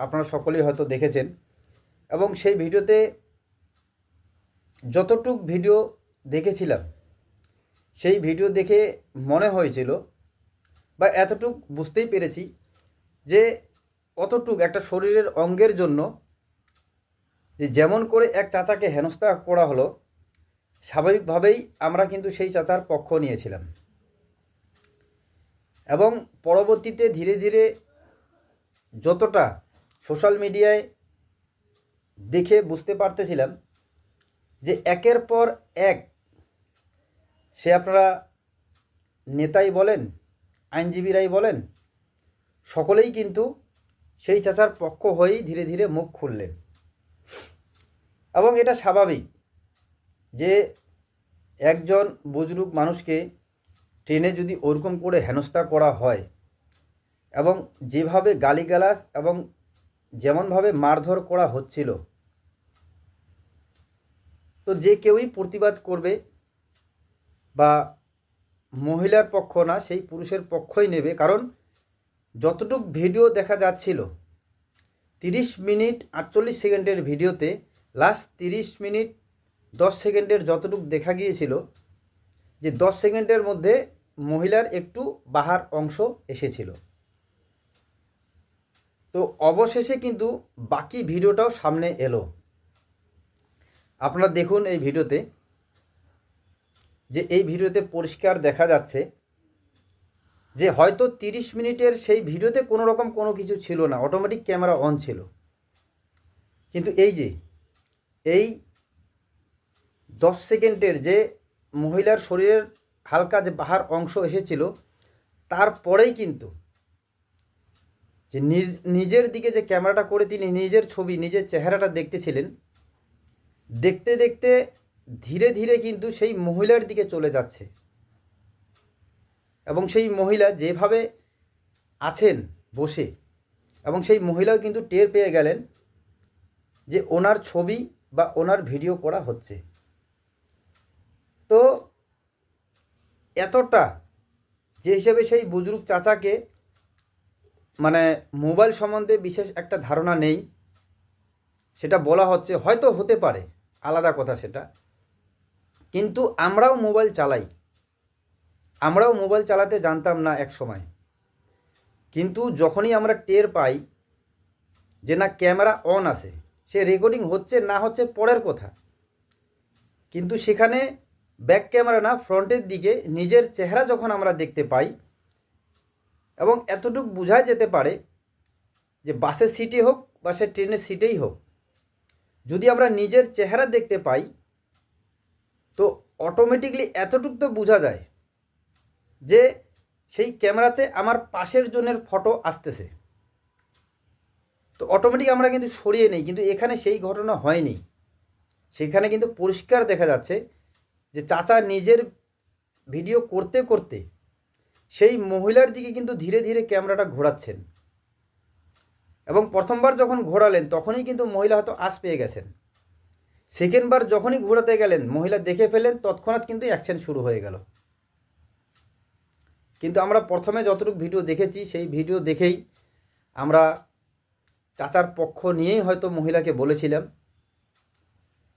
আপনারা সকলেই হয়তো দেখেছেন। এবং সেই ভিডিওতে যতটুক ভিডিও দেখেছিলাম, সেই ভিডিও দেখে মনে হয়েছিল বা এতটুক বুঝতেই পেরেছি যে অতটুক একটা শরীরের অঙ্গের জন্য যে যেমন করে এক চাচাকে হেনস্থা করা হলো, স্বাভাবিকভাবেই আমরা কিন্তু সেই চাচার পক্ষ নিয়েছিলাম। এবং পরবর্তীতে ধীরে ধীরে যতটা সোশ্যাল মিডিয়ায় দেখে বুঝতে পারতেছিলাম যে একের পর এক সে আপনারা নেতাই বলেন, আইনজীবীরাই বলেন, সকলেই কিন্তু সেই চাচার পক্ষ হয়েই ধীরে ধীরে মুখ খুললেন। এবং এটা স্বাভাবিক যে একজন বুজরুক মানুষকে ট্রেনে যদি ওরকম করে হেনস্থা করা হয় এবং যেভাবে গালিগালাস এবং যেমনভাবে মারধর করা হচ্ছিল। তো যে কেউই প্রতিবাদ করবে বা মহিলার পক্ষ না, সেই পুরুষের পক্ষই নেবে। কারণ যতটুক ভিডিও দেখা যাচ্ছিল, তিরিশ মিনিট আটচল্লিশ সেকেন্ডের ভিডিওতে লাস্ট তিরিশ মিনিট দশ সেকেন্ডের যতটুক দেখা গিয়েছিল, যে দশ সেকেন্ডের মধ্যে মহিলার একটু বাহার অংশ এসেছিল। তো অবশেষে কিন্তু বাকি ভিডিওটাও সামনে এলো। আপনারা দেখুন এই ভিডিওতে যে এই ভিডিওতে পরিষ্কার দেখা যাচ্ছে যে হয়তো তিরিশ মিনিটের সেই ভিডিওতে কোনো রকম কোনো কিছু ছিল না অটোমেটিক ক্যামেরা অন ছিল। কিন্তু এই যে, এই দশ সেকেন্ডের যে মহিলার শরীরের হালকা যে বাহার অংশ এসেছিল, তারপরেই কিন্তু যে নিজ- নিজের দিকে যে ক্যামেরাটা করে তিনি নিজের ছবি, নিজের চেহারাটা দেখতেছিলেন, দেখতে দেখতে ধীরে ধীরে কিন্তু সেই মহিলার দিকে চলে যাচ্ছে। এবং সেই মহিলা যেভাবে আছেন বসে, এবং সেই মহিলাও কিন্তু টের পেয়ে গেলেন যে ওনার ছবি বা ওনার ভিডিও করা হচ্ছে। তো এতটা যে হিসেবে সেই বুজরুক চাচাকে মানে মোবাইল সম্বন্ধে বিশেষ একটা ধারণা নেই। সেটা বলা হচ্ছে, হয়তো হতে পারে, আলাদা কথা সেটা। কিন্তু আমরাও মোবাইল চালাই। আমরাও মোবাইল চালাতে জানতাম না এক সময়। কিন্তু যখনই আমরা টের পাই যে না, ক্যামেরা অন আছে, সে রেকর্ডিং হচ্ছে না হচ্ছে পরের কথা। কিন্তু সেখানে ব্যাক ক্যামেরা না, ফ্রন্টের দিকে নিজের চেহারা যখন আমরা দেখতে পাই এবং এতটুকু বোঝা যেতে পারে যে বাসের সিটে হোক বা সে ট্রেনের সিটেই হোক, যদি আমরা নিজের চেহারা দেখতে পাই, তো অটোমেটিকলি এতটুক তো বোঝা যায় যে সেই ক্যামেরাতে আমার পাশের জনের ফটো আসতেছে। তো অটোমেটিক আমরা কিন্তু সরিয়ে নেই, কিন্তু এখানে সেই ঘটনা হয়নি। সেখানে কিন্তু পরিষ্কার দেখা যাচ্ছে যে চাচা নিজের ভিডিও করতে করতে সেই মহিলার দিকে কিন্তু ধীরে ধীরে ক্যামেরাটা ঘোরাচ্ছেন। এবং প্রথমবার যখন ঘোরালেন, তখনই কিন্তু মহিলা হয়তো আশ পেয়ে গেছেন। সেকেন্ডবার যখনই ঘোরাতে গেলেন, মহিলা দেখে ফেলেন তৎক্ষণাৎ কিন্তু অ্যাকশন শুরু হয়ে গেল। কিন্তু আমরা প্রথমে যতটুকু ভিডিও দেখেছি, সেই ভিডিও দেখেই আমরা চাচার পক্ষ নিয়েই হয়তো মহিলাকে বলেছিলাম।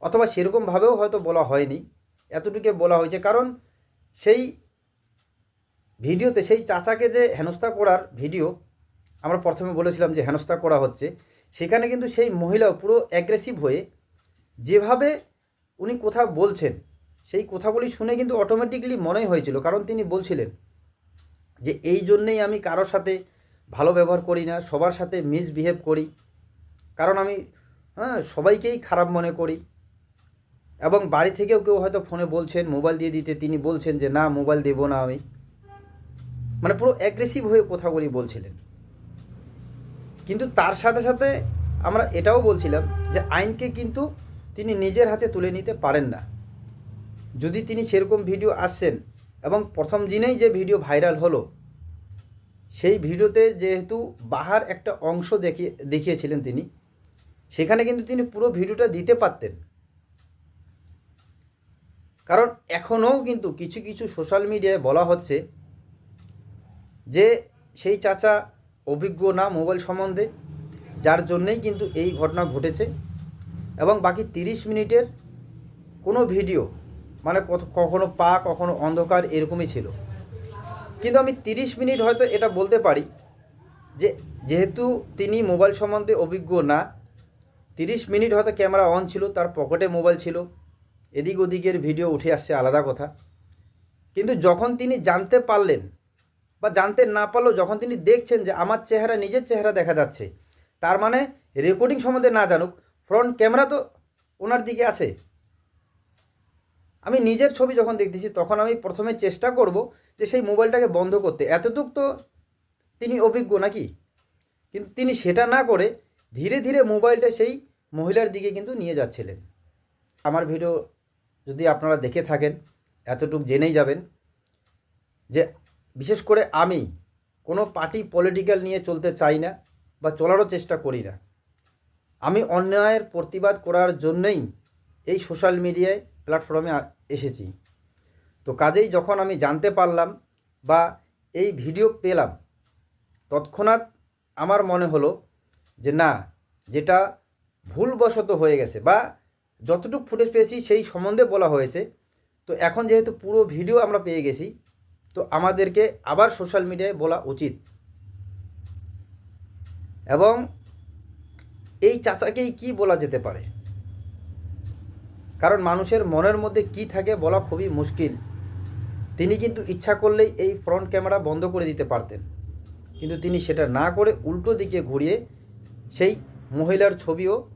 অথবা সেরকমভাবেও হয়তো বলা হয়নি। এতটুকু বলা হয়েছে। কারণ সেই ভিডিওতে সেই চাচাকে যে হেনস্থা করার ভিডিও, আমরা প্রথমে বলেছিলাম যে হেনস্থা করা হচ্ছে, সেখানে কিন্তু সেই মহিলাও পুরো অ্যাগ্রেসিভ হয়ে যেভাবে উনি কথা বলছেন, সেই কথাগুলি শুনে কিন্তু অটোমেটিকলি মনেই হয়েছিল। কারণ তিনি বলছিলেন যে, এই জন্যেই আমি কারোর সাথে ভালো ব্যবহার করি না, সবার সাথে মিসবিহেভ করি। কারণ আমি হ্যাঁ সবাইকেই খারাপ মনে করি। এবং বাড়ি থেকেও কেউ হয়তো ফোনে বলছেন, মোবাইল দিয়ে দিতে, তিনি বলছেন যে, না, মোবাইল দেবো না আমি। মানে পুরো অ্যাগ্রেসিভ হয়ে কথাগুলি বলছিলেন। কিন্তু তার সাথে সাথে আমরা এটাও বলছিলাম যে আইনকে কিন্তু তিনি নিজের হাতে তুলে নিতে পারেন না। যদি তিনি সেরকম ভিডিও আসছেন এবং প্রথম দিনেই যে ভিডিও ভাইরাল হলো, সেই ভিডিওতে যেহেতু বাহার একটা অংশ দেখিয়ে দেখিয়েছিলেন তিনি, সেখানে কিন্তু তিনি পুরো ভিডিওটা দিতে পারতেন। কারণ এখনও কিন্তু কিছু কিছু সোশ্যাল মিডিয়ায় বলা হচ্ছে যে সেই চাচা অভিজ্ঞ না মোবাইল সম্বন্ধে, যার জন্যেই কিন্তু এই ঘটনা ঘটেছে। এবং বাকি তিরিশ মিনিটের কোনো ভিডিও মানে কখনো পা, কখনো অন্ধকার এরকমই ছিল। কিন্তু আমি তিরিশ মিনিট হয়তো এটা বলতে পারি যে, যেহেতু তিনি মোবাইল সম্বন্ধে অভিজ্ঞ না, তিরিশ মিনিট হয়তো ক্যামেরা অন ছিল, তার পকেটে মোবাইল ছিল এদিক ওদিকের ভিডিও উঠে আসছে আলাদা কথা। কিন্তু যখন তিনি জানতে পারলেন বা জানতে না পারলেও যখন তিনি দেখছেন যে আমার চেহারা নিজের চেহারা দেখা যাচ্ছে, তার মানে রেকর্ডিং সম্বন্ধে না জানুক ফ্রন্ট ক্যামেরা তো ওনার দিকে আছে। আমি নিজের ছবি যখন দেখতেছি, তখন আমি প্রথমে চেষ্টা করব যে সেই মোবাইলটাকে বন্ধ করতে। এতটুক তো তিনি অভিজ্ঞ নাকি? কিন্তু তিনি সেটা না করে ধীরে ধীরে মোবাইলটা সেই মহিলার দিকে কিন্তু নিয়ে যাচ্ছিলেন। আমার ভিডিও যদি আপনারা দেখে থাকেন, এতটুক জেনেই যাবেন যে বিশেষ করে আমি কোনো পার্টি পলিটিক্যাল নিয়ে চলতে চাই না বা চলারও চেষ্টা করি না। আমি অন্যায়ের প্রতিবাদ করার জন্যেই এই সোশ্যাল মিডিয়ায় প্ল্যাটফর্মে এসেছি। তো কাজেই যখন আমি জানতে পারলাম বা এই ভিডিও পেলাম, তৎক্ষণাৎ আমার মনে হলো যে না, যেটা ভুলবশত হয়ে গেছে বা যতটুকু ফুটেজ পেয়েছি সেই সম্বন্ধে বলা হয়েছে। তো এখন যেহেতু পুরো ভিডিও আমরা পেয়ে গেছি তো আমাদেরকে আবার সোশ্যাল মিডিয়ায় বলা উচিত। এবং এই চাচাকেই কি বলা যেতে পারে? কারণ মানুষের মনের মধ্যে কি থাকে বলা খুবই মুশকিল। তিনি কিন্তু ইচ্ছা করলেই এই ফ্রন্ট ক্যামেরা বন্ধ করে দিতে পারতেন। কিন্তু তিনি সেটা না করে উল্টো দিকে ঘুরিয়ে সেই মহিলার ছবিও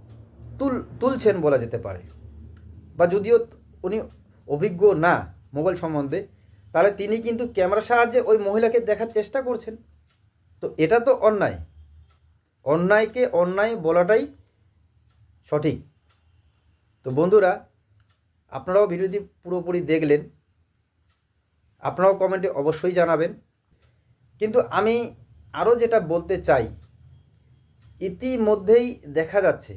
তুল, তুলছেন বলা যেতে পারে। বা যদিও উনি অভিজ্ঞ না মোবাইল সম্বন্ধে তাহলে তিনি কিন্তু ক্যামেরার সাহায্যে ওই মহিলাকে দেখার চেষ্টা করছেন। তো এটা তো অন্যায়। অন্যায়কে অন্যায় বলাটাই সঠিক। তো বন্ধুরা, আপনারাও ভিডিওটি পুরোপুরি দেখলেন। আপনারাও কমেন্টে অবশ্যই জানাবেন। কিন্তু আমি আরও যেটা বলতে চাই, ইতিমধ্যেই দেখা যাচ্ছে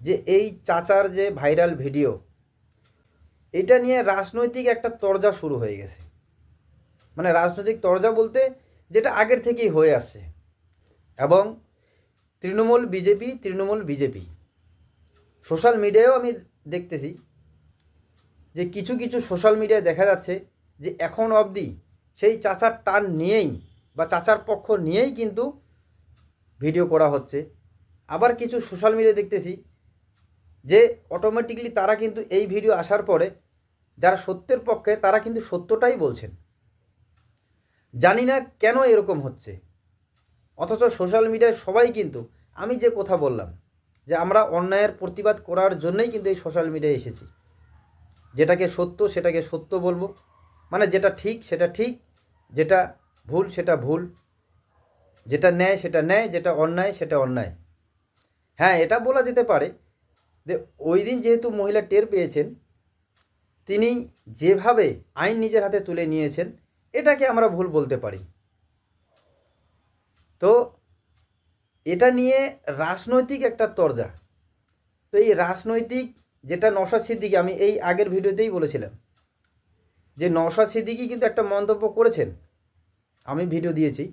যে এই চাচার যে ভাইরাল ভিডিও এটা নিয়ে রাজনৈতিক একটা তরজা শুরু হয়ে গেছে। মানে রাজনৈতিক তরজা বলতে যেটা আগের থেকেই হয়ে আসছে। এবং Trinamool BJP Trinamool BJP. Social মিডিয়ায়ও আমি দেখতেছি যে কিছু কিছু সোশ্যাল মিডিয়ায় দেখা যাচ্ছে যে এখন অবধি সেই চাচার টান নিয়েই বা চাচার পক্ষ নিয়েই কিন্তু ভিডিও করা হচ্ছে। আবার কিছু সোশ্যাল মিডিয়ায় দেখতেছি যে অটোমেটিকলি তারা কিন্তু এই ভিডিও আসার পরে যারা সত্যের পক্ষে, তারা কিন্তু সত্যটাই বলছেন। জানি না কেন এরকম হচ্ছে। অথচ সোশ্যাল মিডিয়ায় সবাই কিন্তু, আমি যে কথা বললাম, যে আমরা অন্যায়ের প্রতিবাদ করার জন্যই কিন্তু এই সোশ্যাল মিডিয়ায় এসেছি। যেটাকে সত্য, সেটাকে সত্য বলব। মানে যেটা ঠিক, সেটা ঠিক, যেটা ভুল, সেটা ভুল। যেটা ন্যায়, সেটা ন্যায়, যেটা অন্যায়, সেটা অন্যায়। হ্যাঁ এটা বলা যেতে পারে ওই দিন যেহেতু মহিলা টের পেয়েছেন, তিনি যেভাবে আইন নিজের হাতে তুলে নিয়েছেন, এটাকে আমরা ভুল বলতে পারি। তো এটা নিয়ে রাজনৈতিক একটা তরজা। তো এই রাজনৈতিক যেটা নশা সিদ্দিকি, আমি এই আগের ভিডিওতেই বলেছিলাম, যে নশা সিদ্দিকি কিন্তু একটা মন্তব্য করেছেন, আমি ভিডিও দিয়েছি,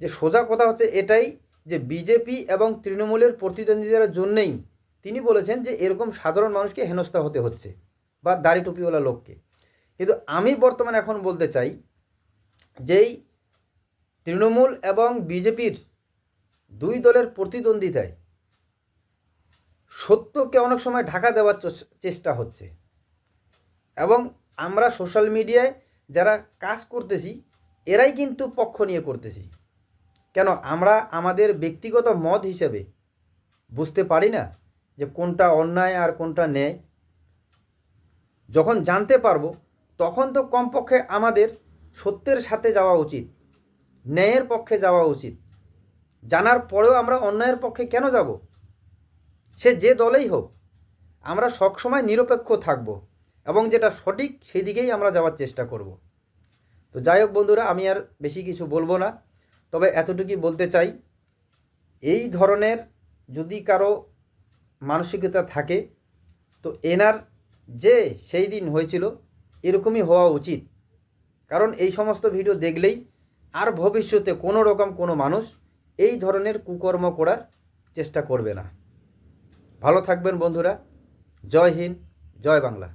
যে সোজা কথা হচ্ছে এটাই যে বিজেপি এবং তৃণমূলের প্রতিদ্বন্দ্বিতার জন্যেই তিনি বলেছেন যে এরকম সাধারণ মানুষকে হেনস্থা হতে হচ্ছে বা দাড়ি টুপিওয়ালা লোককে। কিন্তু আমি বর্তমানে এখন বলতে চাই যেই তৃণমূল এবং বিজেপির দুই দলের প্রতিদ্বন্দ্বিতায় সত্যকে অনেক সময় ঢাকা দেওয়ার চেষ্টা হচ্ছে। এবং আমরা সোশ্যাল মিডিয়ায় যারা কাজ করতেছি, এরাই কিন্তু পক্ষ নিয়ে করতেছি। কেন? আমরা আমাদের ব্যক্তিগত মত হিসেবে বুঝতে পারি না যে কোনটা অন্যায় আর কোনটা ন্যায়। যখন জানতে পারব, তখন তো কমপক্ষে আমাদের সত্যের সাথে যাওয়া উচিত, ন্যায়ের পক্ষে যাওয়া উচিত। জানার পরেও আমরা অন্যায়ের পক্ষে কেন যাব? সে যে দলেই হোক, আমরা সবসময় নিরপেক্ষ থাকব এবং যেটা সঠিক সেই দিকেই আমরা যাওয়ার চেষ্টা করব। তো যাই হোক বন্ধুরা, আমি আর বেশি কিছু বলব না। তবে এতটুকুই বলতে চাই, এই ধরনের যদি কারও মানসিকতা থাকে, তো এনার যে সেই দিন হয়েছিল, এরকমই হওয়া উচিত। কারণ এই সমস্ত ভিডিও দেখলেই আর ভবিষ্যতে কোনো রকম কোনো মানুষ এই ধরনের কুকর্ম করার চেষ্টা করবে না। ভালো থাকবেন বন্ধুরা। জয় হিন্দ, জয় বাংলা।